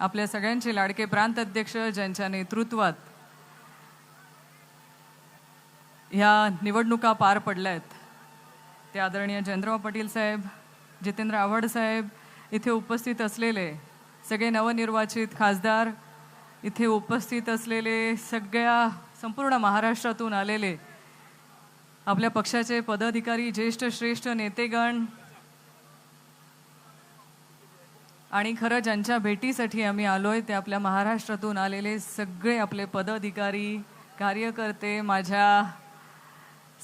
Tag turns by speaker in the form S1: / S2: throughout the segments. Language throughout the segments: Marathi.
S1: आपल्या सगळ्यांचे लाडके प्रांत अध्यक्ष ज्यांच्या नेतृत्वात ह्या निवडणुका पार पडल्या आहेत ते आदरणीय जयंतराव पाटील साहेब जितेंद्र आव्हाड साहेब इथे उपस्थित असलेले सगळे नवनिर्वाचित खासदार इथे उपस्थित असलेले सगळ्या संपूर्ण महाराष्ट्रातून आलेले आपल्या पक्षाचे पदाधिकारी ज्येष्ठ श्रेष्ठ नेतेगण आणि खरं ज्यांच्या भेटीसाठी आम्ही आलो आहे ते आपल्या महाराष्ट्रातून आलेले सगळे आपले पदाधिकारी कार्यकर्ते माझ्या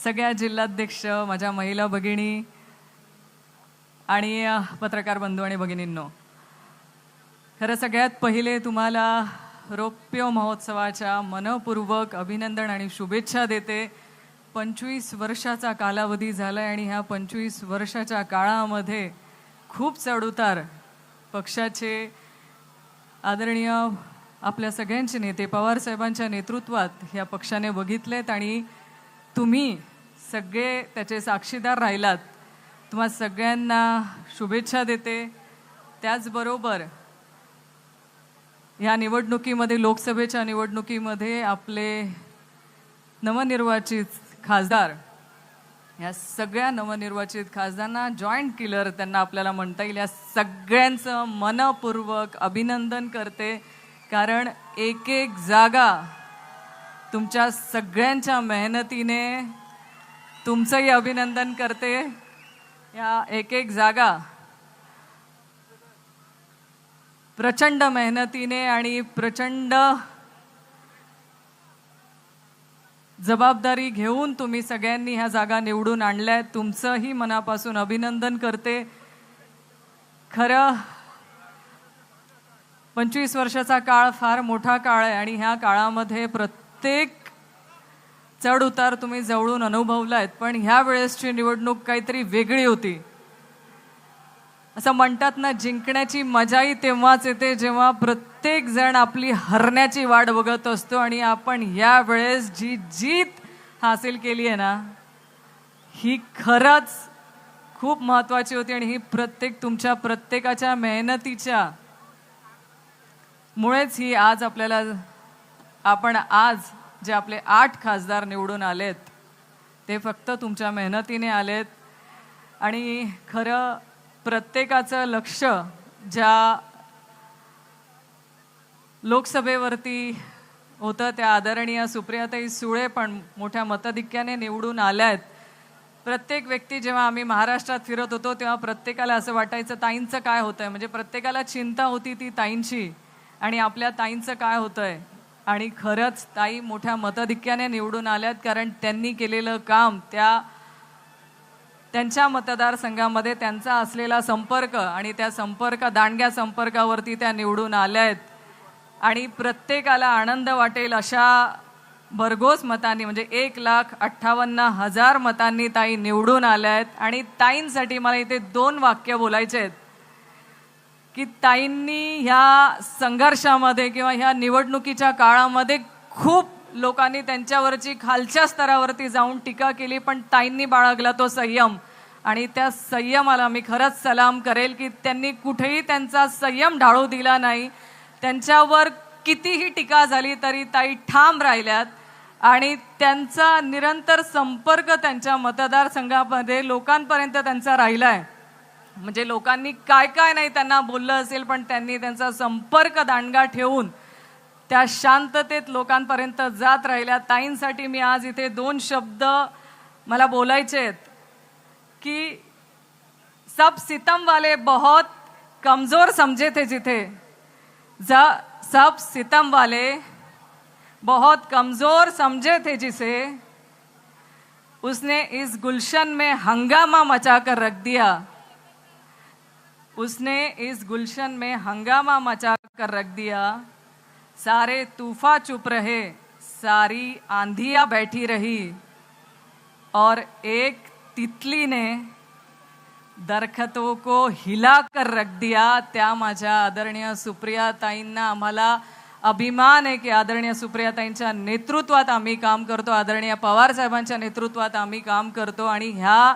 S1: सगळ्या जिल्हाध्यक्ष माझ्या महिला भगिनी आणि पत्रकार बंधू आणि भगिनींनो. खरं सगळ्यात पहिले तुम्हाला रौप्य महोत्सवाच्या मनपूर्वक अभिनंदन आणि शुभेच्छा देते. पंचवीस वर्षाचा कालावधी झाला आहे आणि ह्या पंचवीस वर्षाच्या काळामध्ये खूप चढउतार पक्षाचे आदरणीय आपल्या सगळ्यांचे नेते पवार साहेबांच्या नेतृत्वात ह्या पक्षाने बघितलेत आणि तुम्ही सगळे त्याचे साक्षीदार राहिलात. तुम्हा सगळ्यांना शुभेच्छा देते. त्याचबरोबर ह्या निवडणुकीमध्ये लोकसभेच्या निवडणुकीमध्ये आपले नवनिर्वाचित खासदार या सगळ्या नवनिर्वाचित खासदारांना जॉईंट किलर त्यांना आपल्याला म्हणता येईल. या सगळ्यांचं मनपूर्वक अभिनंदन करते. कारण एक एक जागा तुमच्या सगळ्यांच्या मेहनतीने तुमचंही अभिनंदन करते. या एक एक जागा प्रचंड मेहनतीने आणि प्रचंड जबाबदारी घेऊन तुम्ही सगळ्यांनी ह्या जागा निवडून आणल्यात तुमचंही मनापासून अभिनंदन करते. खरं पंचवीस वर्षाचा काळ फार मोठा काळ आहे आणि ह्या काळामध्ये प्रत्येक चढ उतार तुम्ही जवळून अनुभवला आहेत पण ह्या वेळेसची निवडणूक काहीतरी वेगळी होती. असं म्हणतात ना जिंकण्याची मजाही तेव्हाच येते जेव्हा प्रत्येक जण आपली हरण्याची वाट बघत असतो आणि आपण या वेळेस जी जीत हासिल केली आहे ना ही खरंच खूप महत्वाची होती आणि ही प्रत्येक तुमच्या प्रत्येकाच्या मेहनतीच्या मुळेच ही आज आपल्याला आपण आज जे आपले आठ खासदार निवडून आलेत ते फक्त तुमच्या मेहनतीने आलेत. आणि खरं प्रत्येकाचं लक्ष ज्या लोकसभेवरती होतं त्या आदरणीय सुप्रियाताई सुळे पण मोठ्या मताधिक्याने निवडून आल्या आहेत प्रत्येक व्यक्ती जेव्हा आम्ही महाराष्ट्रात फिरत होतो तेव्हा प्रत्येकाला असं वाटायचं ताईंचं काय होतंय? म्हणजे प्रत्येकाला चिंता होती ती ताईंची आणि आपल्या ताईंचं काय होतंय. आणि खरंच ताई मोठ्या मताधिक्याने निवडून आल्यात कारण त्यांनी केलेलं काम त्या त्यांच्या मतदारसंघामध्ये त्यांचा असलेला संपर्क आणि त्या संपर्क दांडग्या संपर्कावरती त्या निवडून आल्या आहेत आणि प्रत्येकाला आनंद वाटेल अशा भरघोस मतांनी म्हणजे एक लाख अठ्ठावन्न हजार मतांनी ताई निवडून आल्या आहेत आणि ताईंसाठी मला इथे दोन वाक्य बोलायचे आहेत. की ताईंनी ह्या संघर्षामध्ये किंवा ह्या निवडणुकीच्या काळामध्ये खूप लोकांनी त्यांच्यावरची खालच्या स्तरावरती जाऊन टीका केली पण ताईंनी बाळगला तो संयम. आणि त्या संयमाला मी खरंच सलाम करेल की त्यांनी कुठेही त्यांचा संयम ढाळू दिला नाही. त्यांच्यावर कितीही टीका झाली तरी ताई ठाम राहिल्यात. आणि त्यांचा निरंतर संपर्क त्यांच्या मतदारसंघामध्ये लोकांपर्यंत त्यांचा राहिला आहे म्हणजे लोकांनी काय काय नाही त्यांना बोललं असेल पण त्यांनी त्यांचा संपर्क दांडगा ठेवून त्या शांततेत लोकांपर्यंत जात राहिल्या. ताईंसाठी मी आज इथे दोन शब्द मला बोलायचे आहेत. की सब सितम वाले बहुत कमजोर समझे थे जिथे. ज- सब सितम वाले बहुत कमजोर समझे थे जिसे. उसने इस गुलशन में हंगामा मचा कर रख दिया. उसने इस गुलशन में हंगामा मचा कर रख दिया. सारे तूफा चुप रहे सारी आंधिया बैठी रही। और एक तितली ने दरखतों को हिला कर रख दिया। त्या माझ्या आदरणीय सुप्रिया ताईंना आम्हाला अभिमान आहे की आदरणीय सुप्रिया ताईंच्या नेतृत्वात आम्ही काम करतो आदरणीय पवार साहेबांच्या नेतृत्वात आम्ही काम करतो आणि ह्या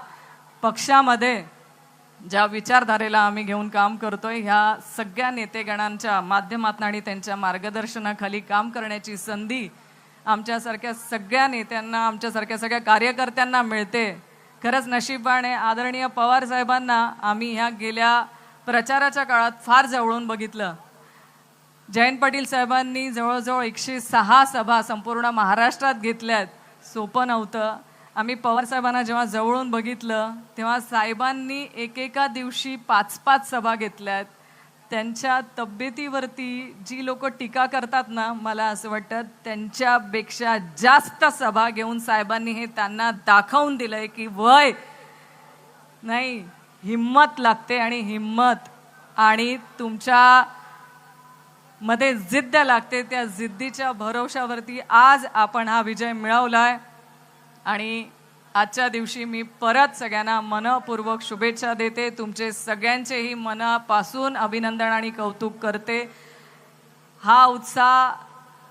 S1: पक्षामध्ये ज्या विचारधारेला आम्ही घेऊन काम करतोय ह्या सगळ्या नेतेगणांच्या माध्यमातून आणि त्यांच्या मार्गदर्शनाखाली काम करण्याची संधी आमच्यासारख्या सगळ्या नेत्यांना आमच्यासारख्या सगळ्या कार्यकर्त्यांना मिळते. खरंच नशीबाने आदरणीय पवार साहेबांना आम्ही ह्या गेल्या प्रचाराच्या काळात फार जवळून बघितलं. जयंत पाटील साहेबांनी जवळजवळ एकशे सहा सभा संपूर्ण महाराष्ट्रात घेतल्यात. सोपं नव्हतं. आम्ही पवार साहेबांना जेव्हा जवळून बघितलं तेव्हा साहेबांनी एकेका दिवशी पाच पाच सभा घेतल्यात. त्यांच्या तब्येतीवरती जी लोक टीका करतात ना मला असं वाटतं त्यांच्यापेक्षा जास्त सभा घेऊन साहेबांनी हे त्यांना दाखवून दिलंय की वय नाही हिम्मत लागते आणि हिम्मत आणि तुमच्या मध्ये जिद्द लागते त्या जिद्दीच्या भरोशावरती आज आपण हा विजय मिळवला आहे आणि आजच्या दिवशी मी परत सगळ्यांना मनपूर्वक शुभेच्छा देते. तुमचे सगळ्यांचेही मनापासून अभिनंदन आणि कौतुक करते. हा उत्साह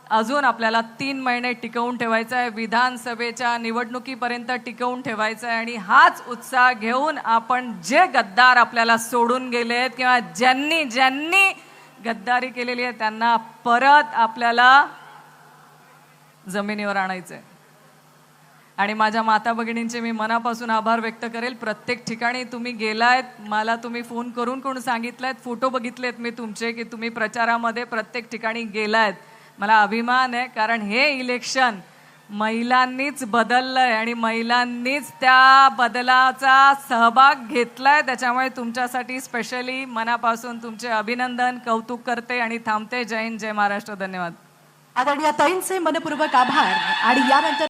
S1: अजून आपल्याला तीन महिने टिकवून ठेवायचा आहे. विधानसभेच्या निवडणुकीपर्यंत टिकवून ठेवायचा आहे आणि हाच उत्साह घेऊन आपण जे गद्दार आपल्याला सोडून गेले आहेत किंवा ज्यांनी ज्यांनी गद्दारी केलेली आहे त्यांना परत आपल्याला जमिनीवर आणायचं आहे आणि माझ्या माता भगिनींचे मी मनापासून आभार व्यक्त करेल. प्रत्येक ठिकाणी तुम्ही गेलायत मला तुम्ही फोन करून कोण सांगितलायत फोटो बघितलेत मी तुमचे की तुम्ही प्रचारामध्ये प्रत्येक ठिकाणी गेलायत. मला अभिमान आहे कारण हे इलेक्शन महिलांनीच बदललंय आणि महिलांनीच त्या बदलाचा सहभाग घेतलाय. त्याच्यामुळे तुमच्यासाठी स्पेशली मनापासून तुमचे अभिनंदन कौतुक करते आणि थांबते. जय हिंद जय महाराष्ट्र. धन्यवाद.
S2: आदरणीय ताईंचे मनपूर्वक आभार आणि यानंतर